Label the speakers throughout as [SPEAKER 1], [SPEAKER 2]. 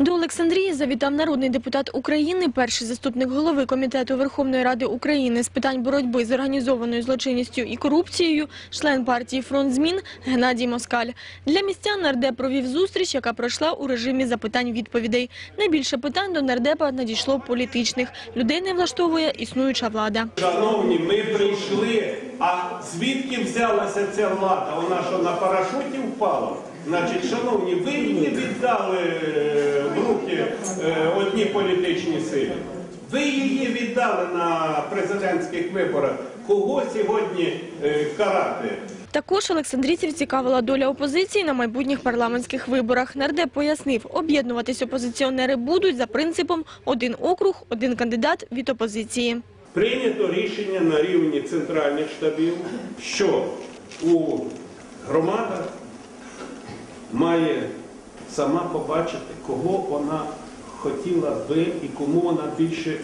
[SPEAKER 1] До Олександрії завітав народний депутат України, перший заступник голови Комітету Верховної Ради України з питань боротьби з організованою злочинністю і корупцією, член партії «Фронт змін» Геннадій Москаль. Для містян нардеп провів зустріч, яка пройшла у режимі запитань-відповідей. Найбільше питань до нардепа надійшло політичних. Людей не влаштовує існуюча влада.
[SPEAKER 2] Шановні, ми прийшли, а звідки взялася ця влада? Вона що на парашуті впала? Значить, шановні, ви її віддали е, в руки е, одні політичні сили. Ви її віддали на президентських виборах. Кого сьогодні е, карати?
[SPEAKER 1] Також олександрійців цікавила доля опозиції на майбутніх парламентських виборах. Нардеп пояснив, об'єднуватись опозиціонери будуть за принципом «один округ, один кандидат від опозиції».
[SPEAKER 2] Прийнято рішення на рівні центральних штабів, що у громадах має сама побачити, кого вона хотіла би і кому вона більше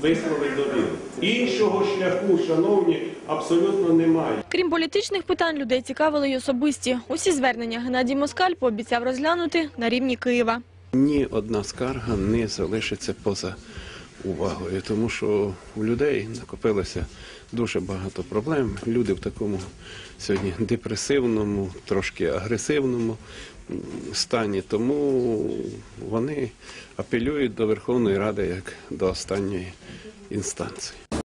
[SPEAKER 2] висловить довіру. Іншого шляху, шановні, абсолютно немає.
[SPEAKER 1] Крім політичних питань, людей цікавили й особисті. Усі звернення Геннадій Москаль пообіцяв розглянути на рівні Києва.
[SPEAKER 3] Ні одна скарга не залишиться поза увагою, тому що у людей накопилося дуже багато проблем. Люди в такому сьогодні депресивному, трошки агресивному стані. Тому вони апелюють до Верховної Ради як до останньої інстанції.